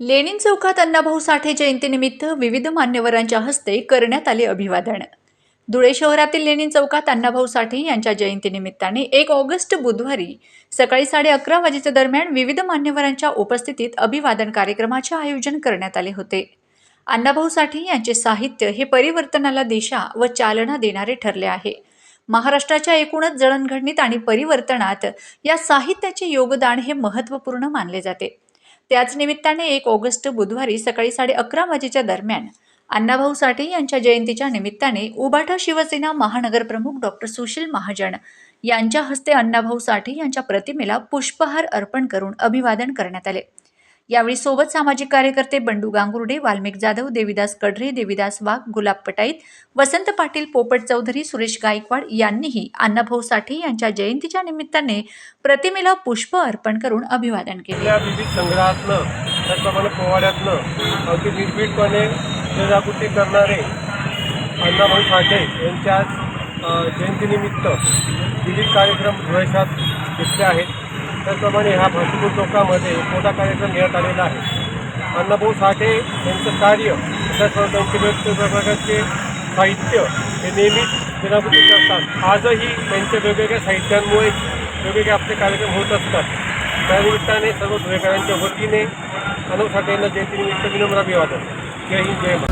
Lenin चौकात अण्णाभाऊ साठे जयंतीनिमित्त विविध मान्यवरांच्या हस्ते करण्यात आले अभिवादन. धुळे शहरातील लेनिन चौकात अण्णाभाऊ साठे यांच्या जयंतीनिमित्ताने एक ऑगस्ट बुधवारी सकाळी साडे अकरा वाजेच्या दरम्यान विविध मान्यवरांच्या उपस्थितीत अभिवादन कार्यक्रमाचे आयोजन करण्यात आले होते. अण्णाभाऊ साठे यांचे साहित्य हे परिवर्तनाला दिशा व चालना देणारे ठरले आहे. महाराष्ट्राच्या एकूणच जडणघडणीत आणि परिवर्तनात या साहित्याचे योगदान हे महत्त्वपूर्ण मानले जाते. त्याच निमित्ताने एक ऑगस्ट बुधवारी सकाळी साडे अकरा वाजेच्या दरम्यान अण्णाभाऊ साठे यांच्या जयंतीच्या निमित्ताने उबाठा शिवसेना महानगरप्रमुख डॉक्टर सुशील महाजन यांच्या हस्ते अण्णाभाऊ साठे यांच्या प्रतिमेला पुष्पहार अर्पण करून अभिवादन करण्यात आले. यावेळी सोबत सामाजिक कार्यकर्ते बंडू गांगुर्डे वाल्मिक जाधव देविदास कढरे देविदास वाघ गुलाब पटाईत वसंत पाटील पोपट चौधरी सुरेश गायकवाड यांनीही अण्णाभाऊ साठे यांच्या जयंतीच्या निमित्ताने प्रतिमेला पुष्प अर्पण करून अभिवादन केले. विविध त्याचप्रमाणे अगदी निर्भीडपणे जनजागृती करणारे अण्णाभाऊ साठे यांच्या जयंतीनिमित्त विविध कार्यक्रम घेतले आहेत. त्याचप्रमाणे ह्या भरपूर चौकामध्ये मोठा कार्यक्रम घेण्यात आलेला आहे. अण्णाभाऊ साठे यांचं कार्य त्याचप्रमाणे त्यांचे वेगवेगळ्या प्रकारचे साहित्य हे नेहमीच जनजागृती करतात आजही त्यांच्या वेगवेगळ्या साहित्यांमुळे वेगवेगळे आपले कार्यक्रम होत असतात. त्यानिमित्ताने सर्व धुळेकरांच्या वतीने अनव साठे यांना जयंतीनिमित्त विनम्र अभिवादन. जय हिंद जय